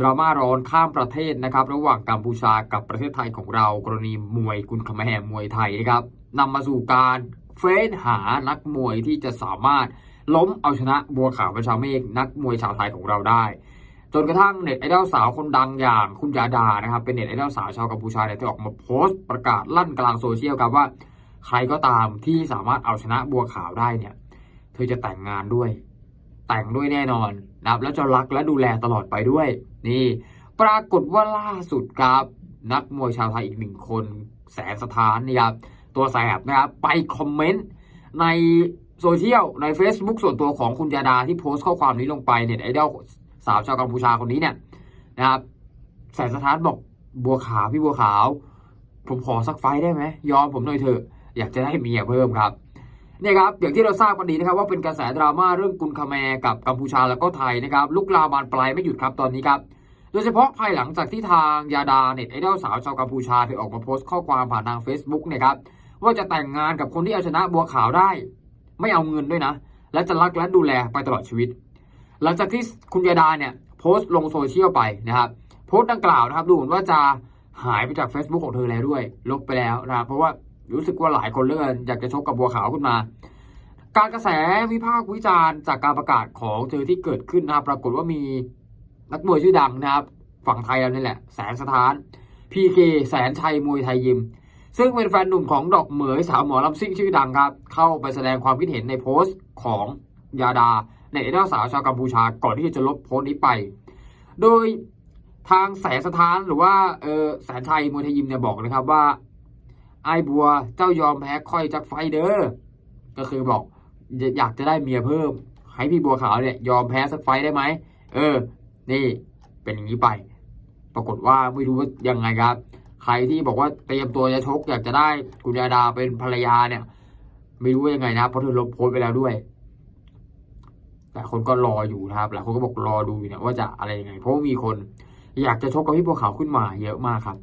ดราม่าร้อนข้ามประเทศนะครับ ระหว่างกัมพูชากับประเทศไทยของเรา กรณีมวยกุนคาแมแฮมวยไทยนะครับนำมาสู่การเฟ้นหานักมวยที่จะสามารถล้มเอาชนะบัวขาวประชาเมฆนักมวยชาวไทยของเราได้ จนกระทั่งเน็ตไอดอลสาวคนดังอย่างคุณยาดานะครับ เป็นเน็ตไอดอลสาวชาวกัมพูชาเนี่ยที่ออกมาโพสต์ประกาศลั่นกลางโซเชียลครับว่า ใครก็ตามที่สามารถเอาชนะบัวขาวได้เนี่ย เธอจะแต่งงานด้วย แต่งด้วยแน่นอนนะครับแล้วจะรักและดูแลตลอดไปด้วย นี่ ปรากฏว่าล่าสุดครับ นักมวยชาวไทยอีกหนึ่งคน แสนสถานนี่ครับตัวแสบนะครับไปคอมเมนต์ในโซเชียลใน Facebook ส่วนตัวของคุณยาดาที่โพสต์ข้อความนี้ลงไปเน็ตไอดอลสาวชาวกัมพูชาคนนี้เนี่ยนะครับแสนสถานบอกบัวขาวพี่บัวขาว ผมขอสักไฟได้ไหมยอมผมหน่อยเถอะอยากจะได้เมียเพิ่มครับ เนี่ยครับอย่างที่เราทราบกันดีนะครับว่าเป็นกระแสดราม่าเรื่องกุนคาแมกับกัมพูชาแล้วก็ไทยนะครับลุกลามบานปลายไม่หยุดครับตอนนี้ครับโดยเฉพาะภายหลังจากที่ทางยาดาเน็ตไอดอลสาวชาวกัมพูชาเธอออกมาโพสต์ข้อความผ่านทาง Facebook เนี่ยครับว่าจะแต่งงานกับคนที่เอาชนะบัวขาวได้ ไม่เอาเงินด้วยนะ และจะรักและดูแลไปตลอดชีวิต หลังจากที่คุณยาดาเนี่ยโพสต์ลงโซเชียลไปนะครับโพสต์ดังกล่าวนะครับดูเหมือนว่าจะหายไปจาก Facebook ของเธอแล้วด้วย ลบไปแล้วนะเพราะว่า รู้สึกว่าหลายคนเลือเกินอยากจะชกกับบัวขาวขึ้นมา การกระแสวิพากษ์วิจารณ์จากการประกาศของเธอที่เกิดขึ้นนะครับ ปรากฏว่ามีนักมวยชื่อดังนะครับ ฝั่งไทยเรานี่แหละ แสนสถาน PK แสนชัยมวยไทยยิม ซึ่งเป็นแฟนหนุ่มของดอกเหมยสาวหมอลำซิ่งชื่อดังครับ เข้าไปแสดงความคิดเห็นในโพสต์ของยาดาในไอดอลสาวชาวกัมพูชาก่อนที่จะลบโพสต์นี้ไป โดยทางแสนสถานหรือว่าเออแสนชัยมวยไทยยิมเนี่ยบอกนะครับว่า ไอ้บัวเจ้ายอมแพ้ค่อยจากไฟเด้อก็คือบอกอยากจะได้เมียเพิ่ม ให้พี่บัวขาวเนี่ยยอมแพ้สักไฟได้ไหมเออ นี่เป็นอย่างนี้ไป ปรากฏว่าไม่รู้ว่ายังไงครับ ใครที่บอกว่าเตรียมตัวจะชกอยากจะได้คุณยาดาเป็นภรรยาเนี่ย ไม่รู้ว่ายังไงนะเพราะเธอลบโพสไปแล้วด้วยแต่คนก็รออยู่นะครับหลายคนก็บอกรอดูอยู่เนี่ยว่าจะอะไรยังไงเพราะว่ามีคน อยากจะชกกับพี่บัวขาวขึ้นมาเยอะมากครับ